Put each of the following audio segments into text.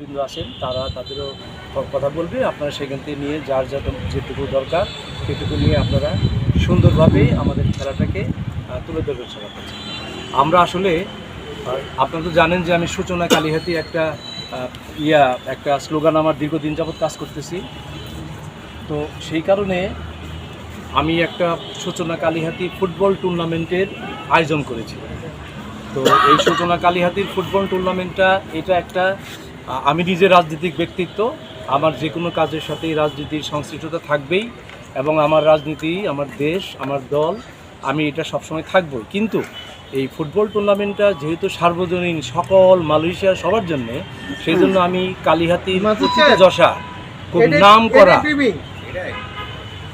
বিন্দু আছেন, তারা তাদেরও কথা বলবে। আপনারা সেখান থেকে নিয়ে যার যত যেটুকু দরকার, সেটুকু নিয়ে আপনারা সুন্দরভাবে আমাদের খেলাটাকে তুলে ধরবেন সবার কাছে। আমরা আসলে আপনারা তো জানেন যে আমি সূচনা কালীহাতি একটা ইয়া, একটা স্লোগান আমার দীর্ঘদিন যাবৎ কাজ করতেছি। তো সেই কারণে আমি একটা সূচনা কালীহাতি ফুটবল টুর্নামেন্টের আয়োজন করেছি। তো এই সূচনা কালীহাতির ফুটবল টুর্নামেন্টটা, এটা একটা আমি নিজে রাজনৈতিক ব্যক্তিত্ব। আমার যে কোনো কাজের সাথে রাজনীতির সংশ্লিষ্টতা থাকবেই এবং আমার রাজনীতি আমার দেশ আমার দল আমি এটা সবসময় থাকবই। কিন্তু এই ফুটবল টুর্নামেন্টটা যেহেতু সার্বজনীন সকল মালয়েশিয়া সবার জন্য সেই জন্য আমি কালীহাতি যশা খুব নাম করা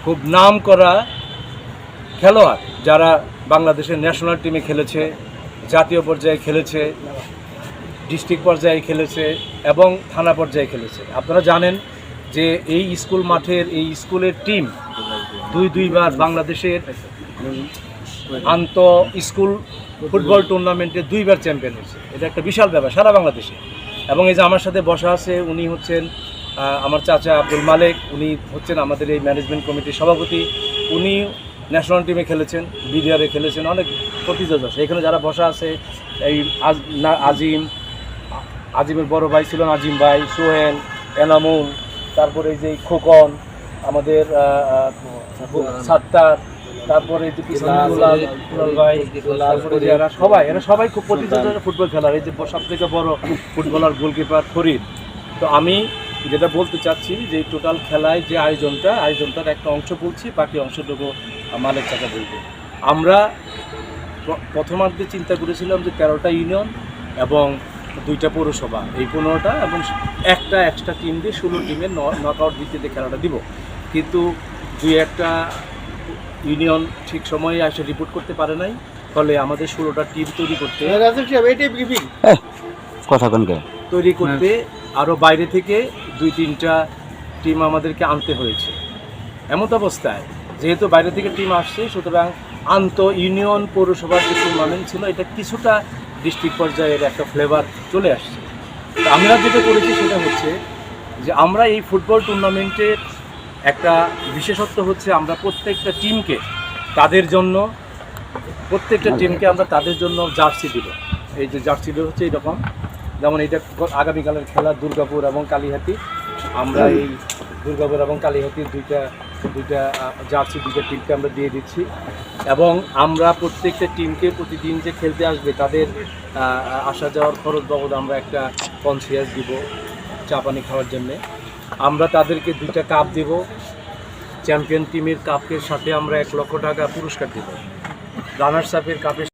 খুব নাম করা খেলোয়াড় যারা বাংলাদেশের ন্যাশনাল টিমে খেলেছে জাতীয় পর্যায়ে খেলেছে ডিস্ট্রিক্ট পর্যায়ে খেলেছে এবং থানা পর্যায়ে খেলেছে। আপনারা জানেন যে এই স্কুল মাঠের, এই স্কুলের টিম দুই দুইবার বাংলাদেশের আন্ত স্কুল ফুটবল টুর্নামেন্টে দুইবার চ্যাম্পিয়ন হয়েছে। এটা একটা বিশাল ব্যাপার, সারা বাংলাদেশে। এবং এই যে আমার সাথে বসা আছে, উনি হচ্ছেন আমার চাচা আব্দুল মালেক, উনি হচ্ছেন আমাদের এই ম্যানেজমেন্ট কমিটির সভাপতি। উনি ন্যাশনাল টিমে খেলেছেন বিডিআরে খেলেছেন, অনেক প্রতিযোগ আছে। এখানে যারা বসা আছে, এই আজিম আজিমের বড় ভাই ছিল আজিম ভাই সোহেল এনামুল তারপরে এই যে খোকন আমাদের সাত্তার তারপরে এই যে ভাই তারপরে এরা সবাই এরা সবাই খুব প্রতিযোগিতা ফুটবল খেলার এই যে সব থেকে বড় ফুটবলার গোলকিপার ফরিদ। তো আমি যেটা বলতে চাচ্ছি যে টোটাল খেলায় যে আয়োজনটা আয়োজনটার একটা অংশ বলছি বাকি অংশটুকু মালিক চাকা বলব। আমরা প্র- প্রথমার্ধে চিন্তা করেছিলাম যে তেরোটা ইউনিয়ন এবং দুইটা পৌরসভা এই পনেরোটা এবং একটা এক্সট্রা টিম দিয়ে ষোলো টিমের নকআউট ভিত্তিতে খেলাটা দিব। কিন্তু দুই একটা ইউনিয়ন ঠিক সময়ে এসে রিপোর্ট করতে পারে নাই ফলে আমাদের ষোলোটা টিম তৈরি করতে কথা কনকে তৈরি করতে আরও বাইরে থেকে দুই তিনটা টিম আমাদেরকে আনতে হয়েছে। এমত অবস্থায় যেহেতু বাইরে থেকে টিম আসছে সুতরাং আন্ত ইউনিয়ন পৌরসভার যে টুর্নামেন্ট ছিল এটা কিছুটা ডিস্ট্রিক্ট পর্যায়ের একটা ফ্লেভার চলে আসছে। আমরা যেটা করেছি সেটা হচ্ছে যে আমরা এই ফুটবল টুর্নামেন্টের একটা বিশেষত্ব হচ্ছে আমরা প্রত্যেকটা টিমকে তাদের জন্য, প্রত্যেকটা টিমকে আমরা তাদের জন্য জার্সি দিব। এই যে জার্সিটা হচ্ছে এরকম। যেমন এটা আগামীকালের খেলা দুর্গাপুর এবং কালীহাতি। আমরা এই দুর্গাপুর এবং কালীহাতির দুইটা দুইটা জার্সি দুইটা টিমকে আমরা দিয়ে দিচ্ছি। এবং আমরা প্রত্যেকটা টিমকে প্রতিদিন যে খেলতে আসবে, তাদের আসা যাওয়ার খরচ বাবদ আমরা একটা কনসিয়াস দিব চা পানি খাওয়ার জন্যে। আমরা তাদেরকে দুইটা কাপ দেব। চ্যাম্পিয়ন টিমের কাপের সাথে আমরা এক লক্ষ টাকা পুরস্কার দেব। রানার্স আপের কাপের